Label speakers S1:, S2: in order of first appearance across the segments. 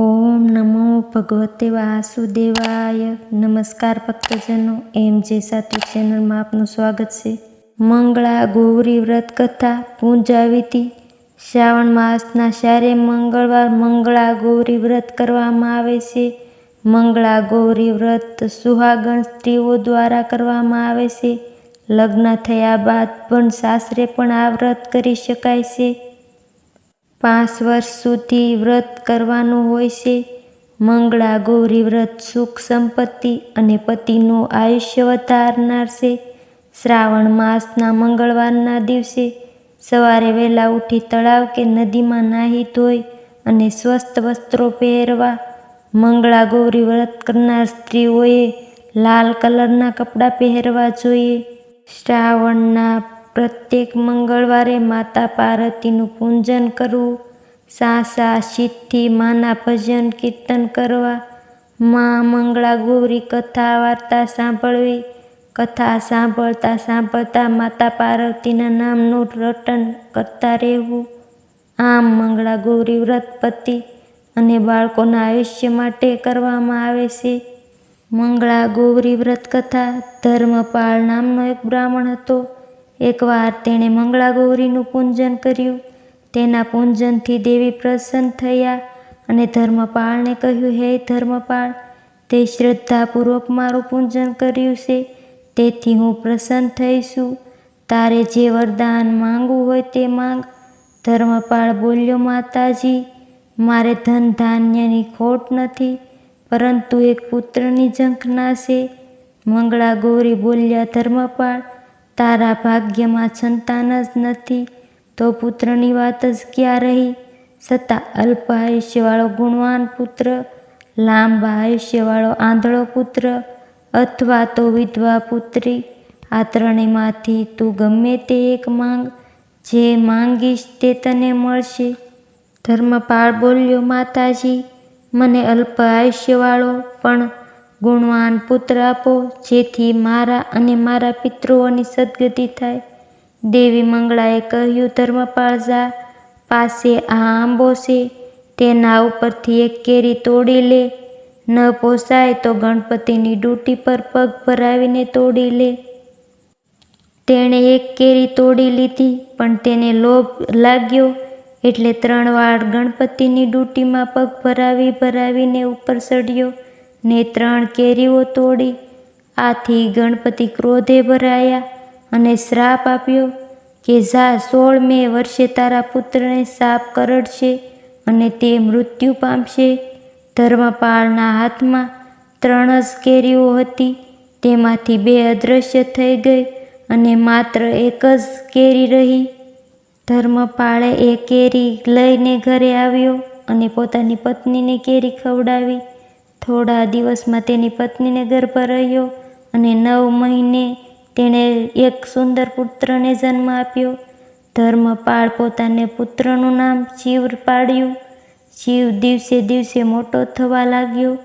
S1: ઓમ નમો ભગવતે વાસુદેવાય. નમસ્કાર ભક્તજનો, એમ જે સાત્વિક ચેનલમાં આપનું સ્વાગત છે. મંગળા, ગૌરી વ્રત કથા પૂંજાવિધિ. શ્રાવણ માસના ચારે મંગળવાર મંગળા, ગૌરી, વ્રત કરવામાં આવે છે. મંગળા, ગૌરી, વ્રત સુહાગણ સ્ત્રીઓ દ્વારા કરવામાં આવે છે. લગ્ન થયા બાદ પણ સાસરે પણ આ વ્રત કરી શકાય છે. પાંચ વર્ષ સુધી વ્રત કરવાનું હોય છે. મંગળા, ગૌરી વ્રત, સુખ સંપત્તિ અને પતિનું આયુષ્ય વધારનાર છે. શ્રાવણ માસના મંગળવારના દિવસે સવારે વહેલા ઉઠી તળાવ કે નદીમાં નાહી ધોઈ અને સ્વસ્થ વસ્ત્રો પહેરવા મંગળા, ગૌરી વ્રત કરનાર સ્ત્રીઓએ લાલ કલરના કપડાં પહેરવા જોઈએ. શ્રાવણના પ્રત્યેક મંગળવારે માતા પાર્વતીનું પૂજન કરવું, સાસા સિદ્ધિ, માના ભજન કીર્તન કરવા, મા મંગળા ગૌરી કથા વાર્તા સાંભળવી, કથા સાંભળતા સાંભળતા માતા પાર્વતીના નામનું રટન કરતા રહેવું. આમ મંગળા ગૌરી વ્રત પતિ અને બાળકોના આયુષ્ય માટે કરવામાં આવે છે. મંગળા ગૌરી વ્રત કથા ધર્મપાળ નામનો એક બ્રાહ્મણ હતો. એકવાર તેણે મંગળાગૌરીનું પૂજન કર્યું. તેના પૂજનથી દેવી પ્રસન્ન થયા અને ધર્મપાળને કહ્યું, હે ધર્મપાળ, તે શ્રદ્ધાપૂર્વક મારું પૂજન કર્યું છે. તેથી હું પ્રસન્ન થઈશું તારે જે વરદાન માંગવું હોય તે માંગ. ધર્મપાળ બોલ્યો, માતાજી, મારે ધન ધાન્યની ખોટ નથી, પરંતુ એક પુત્રની ઝંખના છે. મંગળા ગૌરી બોલ્યા, ધર્મપાળ તારા ભાગ્યમાં સંતાન જ નથી, તો પુત્રની વાત જ ક્યાં રહી? છતાં અલ્પ આયુષ્યવાળો ગુણવાન પુત્ર, લાંબા આયુષ્યવાળો આંધળો પુત્ર, અથવા તો વિધવા પુત્રી. આ ત્રણેયમાંથી તું ગમે તે એક માંગ, જે માંગીશ તે તને મળશે. ધર્મપાળ બોલ્યો, માતાજી, મને અલ્પ આયુષ્યવાળો પણ ગુણવાન પુત્ર આપો, જેથી મારા અને મારા પિતૃઓની સદગતિ થાય. દેવી મંગળાએ કહ્યું, ધર્મપાળ જા, પાસે આ આંબો છે, તેના ઉપરથી એક કેરી તોડી લે. ન પોસાય તો ગણપતિની ડૂટી પર પગ ભરાવીને તોડી લે. તેણે એક કેરી તોડી લીધી, પણ તેને લોભ લાગ્યો, એટલે ત્રણ વાર ગણપતિની ડૂટીમાં પગ ભરાવી ભરાવીને ઉપર ચડ્યો ને ત્રણ કેરીઓ તોડી. આથી ગણપતિ ક્રોધે ભરાયા અને શ્રાપ આપ્યો કે ઝા સોળ મે વર્ષે તારા પુત્રને સાપ કરડશે અને તે મૃત્યુ પામશે. ધર્મપાળના હાથમાં ત્રણ જ કેરીઓ હતી. તેમાંથી બે અદૃશ્ય થઈ ગઈ અને માત્ર એક જ કેરી રહી. ધર્મપાળે એ કેરી લઈને ઘરે આવ્યો અને પોતાની પત્નીને કેરી ખવડાવી. થોડા દિવસમાં તેની પત્નીને ગર્ભ રહ્યો અને નવ મહિને તેણે એક સુંદર પુત્રને જન્મ આપ્યો. ધર્મપાળ પોતાને પુત્રનું નામ શિવ પાડ્યું. શિવ દિવસે દિવસે મોટો થવા લાગ્યો.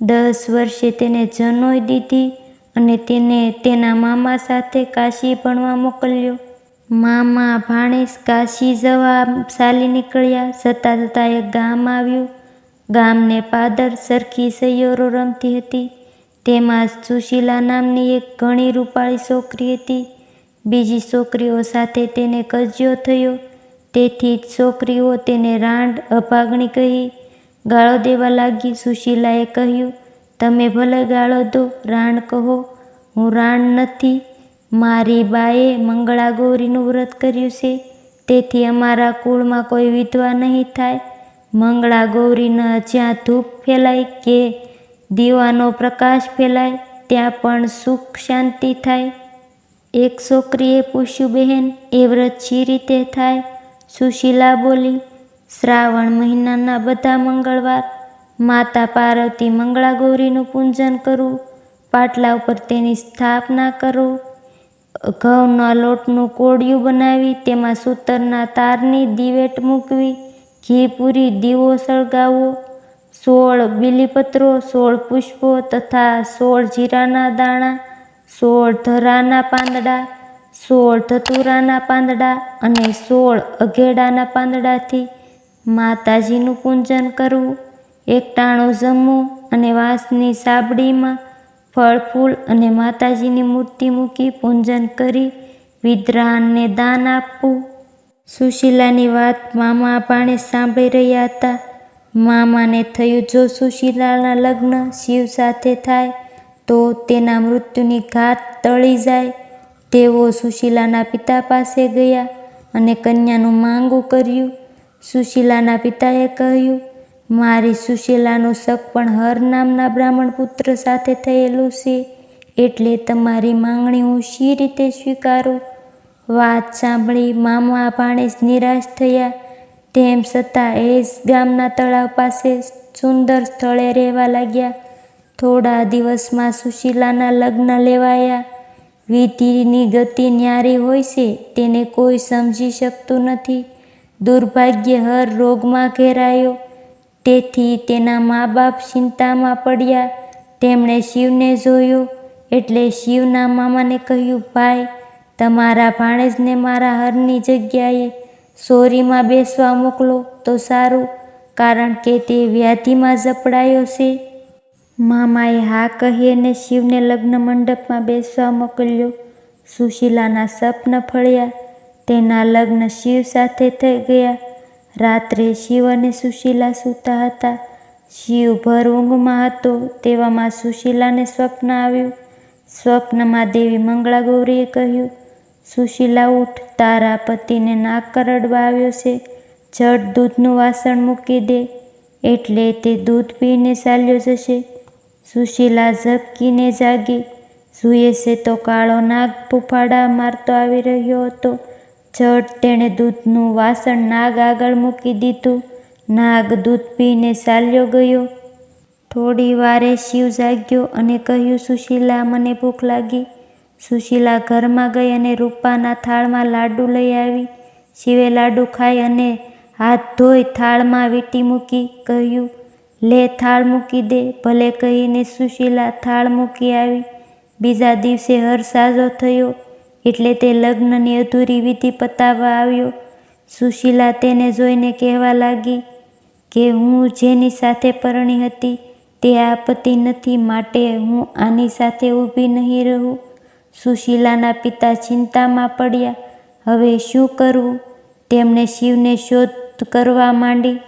S1: દસ વર્ષે તેને જનોઈ દીધી અને તેને તેના મામા સાથે કાશી ભણવા મોકલ્યો. મામા ભાણેશ કાશી જવા ચાલી નીકળ્યા. જતાં જતાં એક ગામ આવ્યું. ગામને પાદર સરખી સૈયરો રમતી હતી. તેમાં સુશીલા નામની એક ઘણી રૂપાળી છોકરી હતી. બીજી છોકરીઓ સાથે તેને કજ્યો થયો. તેથી જ છોકરીઓ તેને રાંડ અભાગણી કહી, ગાળો દેવા લાગી, સુશીલાએ કહ્યું. તમે ભલે ગાળો દો રાણ કહો. હું રાણ નથી. મારી બાએ મંગળા ગૌરીનું વ્રત કર્યું છે. તેથી અમારા કુળમાં કોઈ વિધવા નહીં થાય. મંગળા ગૌરીના જ્યાં ધૂપ ફેલાય કે દીવાનો પ્રકાશ ફેલાય, ત્યાં પણ સુખ શાંતિ થાય. એક છોકરીએ પૂછ્યું, બહેન, એ વ્રત શી રીતે થાય? સુશીલા બોલી, શ્રાવણ મહિનાના બધા મંગળવાર. માતા પાર્વતી મંગળા ગૌરીનું પૂજન કરવું પાટલા ઉપર તેની સ્થાપના કરવું ઘઉંના લોટનું કોળિયું બનાવી, તેમાં સૂતરના તારની દિવેટ મૂકવી. ઘી પૂરી દીવો સળગાવો, સોળ બીલીપત્રો, સોળ પુષ્પો તથા સોળ જીરાના દાણા, સોળ ધરાના પાંદડા, સોળ ધતુરાના પાંદડા અને સોળ અઘેડાના પાંદડાથી માતાજીનું પૂજન કરવું એકટાણું જમવું અને વાંસની સાબડીમાં ફળ, ફૂલ અને માતાજીની મૂર્તિ મૂકી પૂજન કરી વિદ્રાનને દાન આપવું. સુશીલાની વાત મામા ભાણે સાંભળી રહ્યા હતા. મામાને થયું, જો સુશીલાના લગ્ન શિવ સાથે થાય, તો તેના મૃત્યુની ઘાત ટળી જાય. તેઓ સુશીલાના પિતા પાસે ગયા અને કન્યાનું માંગું કર્યું. સુશીલાના પિતાએ કહ્યું, મારી સુશીલાનું શક પણ હર નામના બ્રાહ્મણ પુત્ર સાથે થયેલું છે. એટલે તમારી માંગણી હું શી રીતે સ્વીકારું? વાત સાંભળી મામા ભાણેજ નિરાશ થયા. તેમ છતાં એ જ ગામના તળાવ પાસે સુંદર સ્થળે રહેવા લાગ્યા. થોડા દિવસમાં સુશીલાના લગ્ન લેવાયા. વિધિની ગતિ ન્યારી હોય છે, તેને કોઈ સમજી શકતું નથી. દુર્ભાગ્ય હર રોગમાં ઘેરાયો. તેથી તેના મા બાપ ચિંતામાં પડ્યા. તેમણે શિવને જોયો એટલે શિવના મામાને કહ્યું, ભાઈ તમારા ભાણેજને મારા હરની જગ્યાએ સોરીમાં બેસવા મોકલો તો સારું, કારણ કે તે વ્યાધિમાં જપડાયો છે. મામાએ હા કહી અને શિવને લગ્ન મંડપમાં બેસવા મોકલ્યો. સુશીલાના સપન ફળ્યા. તેના લગ્ન શિવ સાથે થઈ ગયા. રાત્રે શિવ અને સુશીલા સૂતા હતા. શિવ ભર ઊંઘમાં હતો તેવામાં સુશીલાને સ્વપ્ન આવ્યું. સ્વપ્નમાં દેવી મંગળા ગૌરીએ કહ્યું સુશીલા ઉઠ તારા પતિને નાક કરડવા આવ્યો છે. જડ દૂધનું વાસણ મૂકી દે, એટલે તે દૂધ પીને ચાલ્યો જશે. સુશીલા ઝબકીને જાગી. છે તો કાળો નાગ ફૂફાડા મારતો આવી રહ્યો હતો. જડ તેણે દૂધનું વાસણ નાગ આગળ મૂકી દીધું. નાગ દૂધ પીને ચાલ્યો ગયો. થોડી વારે શિવ જાગ્યો અને કહ્યું, સુશીલા, મને ભૂખ લાગી. સુશીલા ઘરમાં ગઈ અને રૂપાના થાળમાં લાડુ લઈ આવી. શિવે લાડુ ખાઈ અને હાથ ધોઈ થાળમાં વીંટી મૂકી કહ્યું, લે થાળ મૂકી દે. ભલે કહીને સુશીલા થાળ મૂકી આવી. બીજા દિવસે હરસાજો થયો, એટલે તે લગ્નની અધૂરી વિધિ પતાવવા આવ્યો. સુશીલા તેને જોઈને કહેવા લાગી કે હું જેની સાથે પરણી હતી તે આ પતિ નથી, માટે હું આની સાથે ઊભી નહીં રહું. સુશીલાના પિતા ચિંતામાં પડ્યા. હવે શું કરવું? તેમણે શિવને શોધ કરવા માંડી.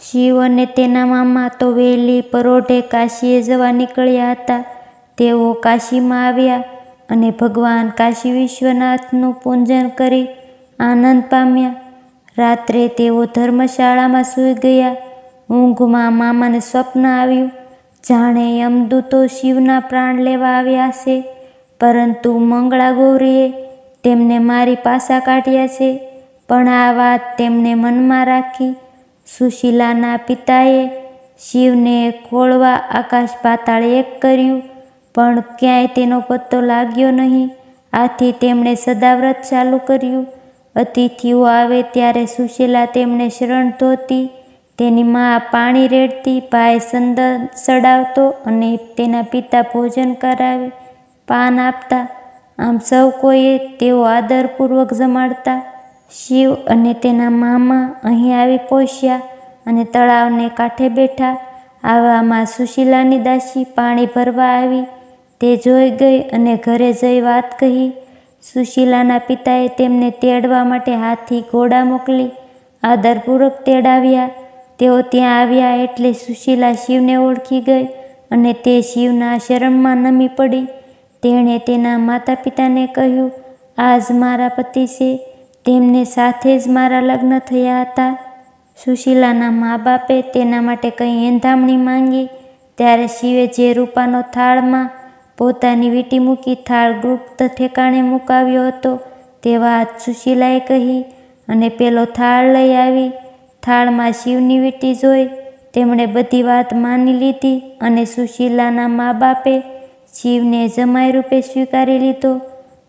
S1: શિવ અને તેના મામા તો વહેલી પરોઢે કાશીએ જવા નીકળ્યા હતા. તેઓ કાશીમાં આવ્યા અને ભગવાન કાશી વિશ્વનાથનું પૂજન કરી આનંદ પામ્યા. રાત્રે તેઓ ધર્મશાળામાં સૂઈ ગયા. ઊંઘમાં મામાને સ્વપ્ન આવ્યું, જાણે યમદૂતો શિવના પ્રાણ લેવા આવ્યા છે પરંતુ મંગળા ગૌરીએ તેમને મારી પાસા કાઢ્યા છે. પણ આ વાત તેમને મનમાં રાખી સુશીલાના પિતાએ શિવને ખોળવા આકાશ પાતાળ એક કર્યું, પણ ક્યાંય તેનો પત્તો લાગ્યો નહીં. આથી તેમણે સદાવ્રત ચાલુ કર્યું. અતિથિઓ આવે ત્યારે સુશીલા તેમને શરણ ધોતી, તેની મા પાણી રેડતી, ભાઈ સંદન સડાવતો અને તેના પિતા ભોજન કરાવે. પાન આપતા. આમ સૌ કોઈએ તેઓ આદરપૂર્વક જમાડતા. શિવ અને તેના મામા અહીં આવી પહોંચ્યા અને તળાવને કાંઠે બેઠા. આવામાં સુશીલાની દાસી પાણી ભરવા આવી. તે જોઈ ગઈ અને ઘરે જઈ વાત કહી. સુશીલાના પિતાએ તેમને તેડવા માટે હાથી ઘોડા મોકલી. આદરપૂર્વક તેડાવ્યા. તેઓ ત્યાં આવ્યા એટલે સુશીલા શિવને ઓળખી ગઈ અને તે શિવના શરણમાં નમી પડી. તેણે તેના માતા પિતાને કહ્યું, આજ મારા પતિ છે. તેમને સાથે જ મારા લગ્ન થયા હતા. સુશીલાના મા બાપે તેના માટે કંઈ એંધામણી માંગી. ત્યારે શિવે જે રૂપાનો થાળમાં પોતાની વીટી મૂકી થાળ ગુપ્ત ઠેકાણે મુકાવ્યો હતો તે વાત સુશીલાએ કહી અને પેલો થાળ લઈ આવી. થાળમાં શિવની વીટી જોઈ, તેમણે બધી વાત માની લીધી અને સુશીલાના મા બાપે શિવને જમાઈ રૂપે સ્વીકારી લીધો.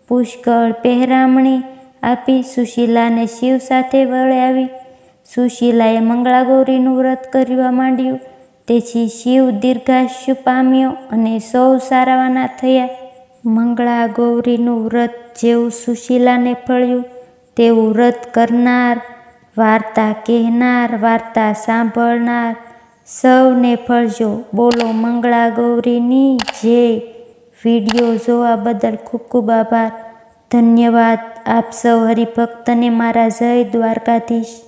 S1: પુષ્કળ પહેરામણી આપી સુશીલાને શિવ સાથે વળાવી સુશીલાએ મંગળાગૌરીનું વ્રત કરવા માંડ્યું. તેથી શિવ દીર્ઘાશ્યુ પામ્યો અને સૌ સારાવાના થયા. મંગળા ગૌરીનું વ્રત જેવું સુશીલાને ફળ્યું. તેવું વ્રત કરનાર, વાર્તા કહેનાર, વાર્તા સાંભળનાર સૌને ફળજો. બોલો મંગળા ગૌરીની જય. વીડિયો જોવા બદલ ખૂબ ખૂબ આભાર. ધન્યવાદ. આપ સૌ હરિભક્તને મારા જય દ્વારકાધીશ.